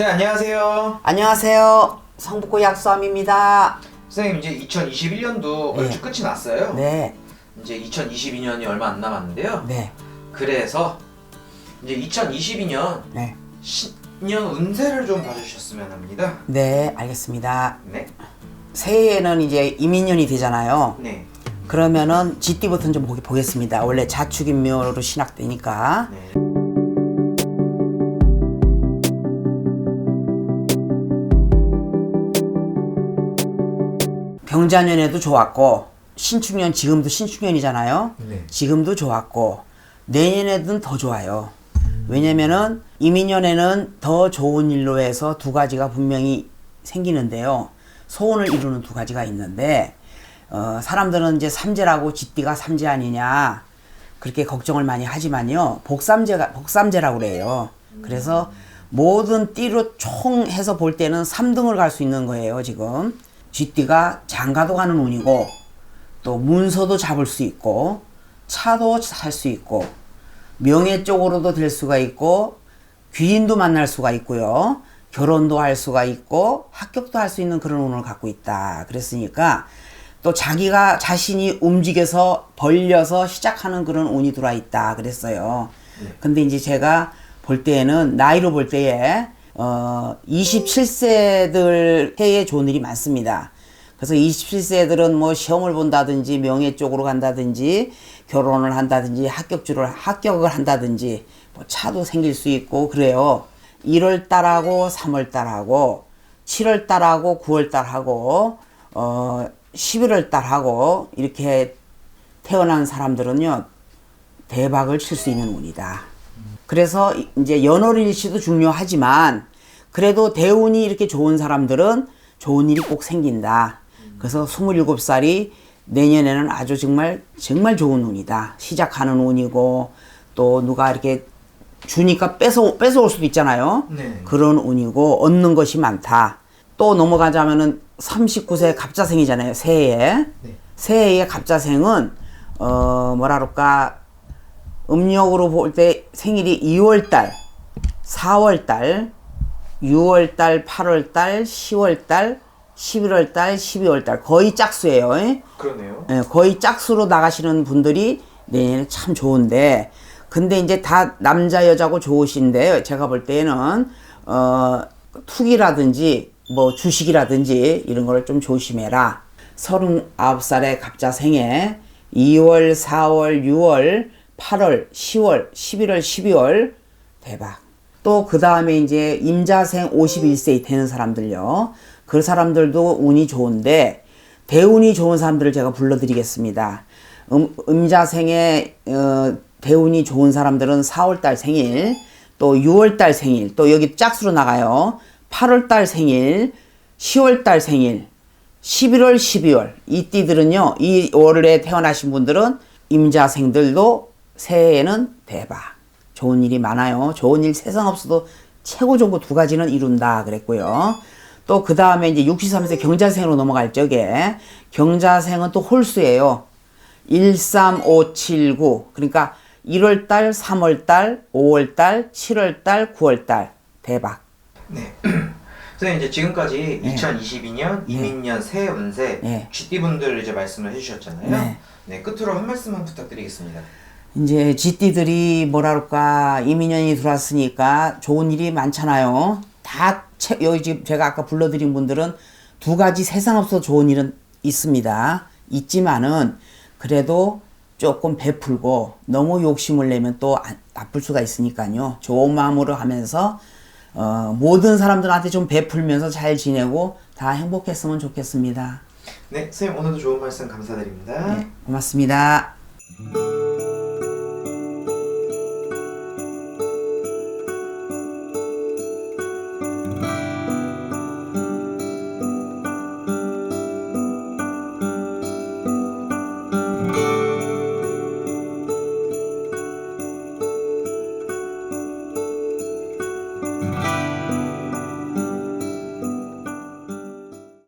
선생님 안녕하세요. 안녕하세요. 성북구 약수함입니다. 선생님 이제 2021년도 네. 얼추 끝이 났어요. 네, 이제 2022년이 얼마 안 남았는데요. 네, 그래서 이제 2022년 네, 신년 운세를 좀 봐주셨으면 합니다. 네, 알겠습니다. 네, 새해에는 이제 이민년이 되잖아요. 네, 그러면은 쥐띠부터 좀 보기 보겠습니다. 원래 자축인묘로 신학되니까. 네. 병자년에도 좋았고 신축년 지금도 신축년이잖아요. 네. 지금도 좋았고 내년에는 더 좋아요. 왜냐면은 이민년에는 더 좋은 일로 해서 두 가지가 분명히 생기는데요. 소원을 이루는 두 가지가 있는데 어, 사람들은 이제 삼재라고 쥐띠가 삼재 아니냐 그렇게 걱정을 많이 하지만요. 복삼재가 복삼재라고 그래요. 그래서 모든 띠로 총 해서 볼 때는 3등을 갈 수 있는 거예요, 지금. 쥐띠가 장가도 가는 운이고 또 문서도 잡을 수 있고 차도 살 수 있고 명예 쪽으로도 될 수가 있고 귀인도 만날 수가 있고요. 결혼도 할 수가 있고 합격도 할 수 있는 그런 운을 갖고 있다. 그랬으니까 또 자기가 자신이 움직여서 벌려서 시작하는 그런 운이 들어와 있다. 그랬어요. 근데 이제 제가 볼 때에는 나이로 볼 때에 어 27세들 해에 좋은 일이 많습니다. 그래서 27세들은 뭐 시험을 본다든지 명예 쪽으로 간다든지 결혼을 한다든지 합격주를 합격을 한다든지 뭐 차도 생길 수 있고 그래요. 1월 달하고 3월 달하고 7월 달하고 9월 달하고 어 11월 달하고 이렇게 태어난 사람들은요 대박을 칠 수 있는 운이다. 그래서 이- 이제 연월일시도 중요하지만 그래도 대운이 이렇게 좋은 사람들은 좋은 일이 꼭 생긴다. 그래서 27살이 내년에는 아주 정말 정말 좋은 운이다. 시작하는 운이고 또 누가 이렇게 주니까 뺏어 뺏어올 수도 있잖아요. 네. 그런 운이고 얻는 것이 많다. 또 넘어가자면은 39세 갑자생이잖아요. 새해에. 네. 새해의 갑자생은 어 뭐라 그럴까 음력으로 볼 때 생일이 2월달, 4월달, 6월달, 8월달, 10월달, 11월달, 12월달 거의 짝수예요. 예? 그러네요. 예, 거의 짝수로 나가시는 분들이 내년에 참 좋은데 근데 이제 다 남자 여자고 좋으신데 제가 볼 때는 어 투기라든지 뭐 주식이라든지 이런 거를 좀 조심해라. 39살의 갑자생에 2월, 4월, 6월, 8월, 10월, 11월, 12월 대박. 또 그 다음에 이제 임자생 51세 되는 사람들요. 그 사람들도 운이 좋은데 대운이 좋은 사람들을 제가 불러드리겠습니다. 음, 임자생에 어, 대운이 좋은 사람들은 4월달 생일, 또 6월달 생일, 또 여기 짝수로 나가요. 8월달 생일, 10월달 생일, 11월, 12월 이 띠들은요. 이 월에 태어나신 분들은 임자생들도 새해에는 대박. 좋은 일이 많아요. 좋은 일 세상 없어도 최고 좋은 거 두 가지는 이룬다 그랬고요. 또 그 다음에 이제 63세 경자생으로 넘어갈 적에 경자생은 또 홀수예요. 1, 3, 5, 7, 9. 그러니까 1월달, 3월달, 5월달, 7월달, 9월달. 대박. 네. 선생님 이제 지금까지 2022년 이민년 새해 운세 네. 쥐띠분들 이제 말씀을 해주셨잖아요. 네. 네. 끝으로 한 말씀만 부탁드리겠습니다. 이제 쥐띠들이 뭐라 그럴까 이민년이 들어왔으니까 좋은 일이 많잖아요. 다 채, 여기 지금 제가 아까 불러드린 분들은 두 가지 세상 없어 좋은 일은 있습니다. 있지만은 그래도 조금 베풀고 너무 욕심을 내면 또 안- 나쁠 수가 있으니까요. 좋은 마음으로 하면서 어, 모든 사람들한테 좀 베풀면서 잘 지내고 다 행복했으면 좋겠습니다. 네, 선생님 오늘도 좋은 말씀 감사드립니다. 고맙습니다.